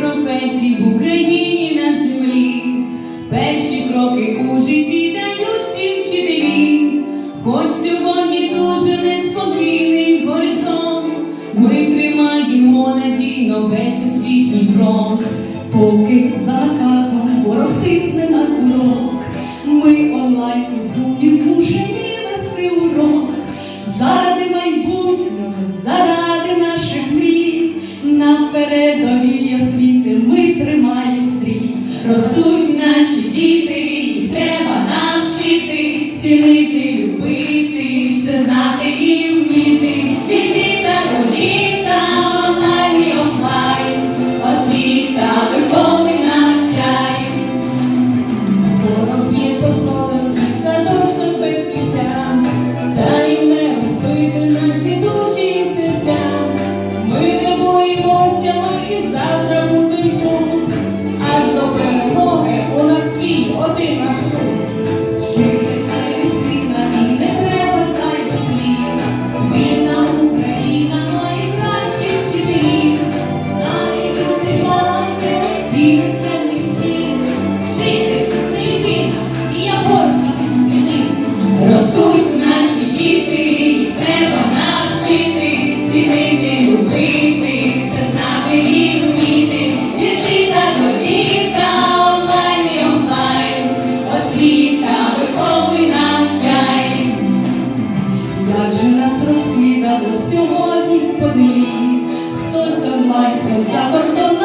професій в Україні на землі. Перші кроки у житті дають всі вчителі. Хоч сьогодні дуже неспокійний горизонт, ми тримаємо надійно весь освітній фронт. Поки за наказом ворог тисне на курок, ми онлайн у зумі змушені вести урок. Заради майбутнього, заради мрій, передові освіти ми тримаємо стрій. Ростуть наші діти, треба нам вчити, цінити наче нас розкидало сьогодні по землі, хтось онлайн, за кордоном.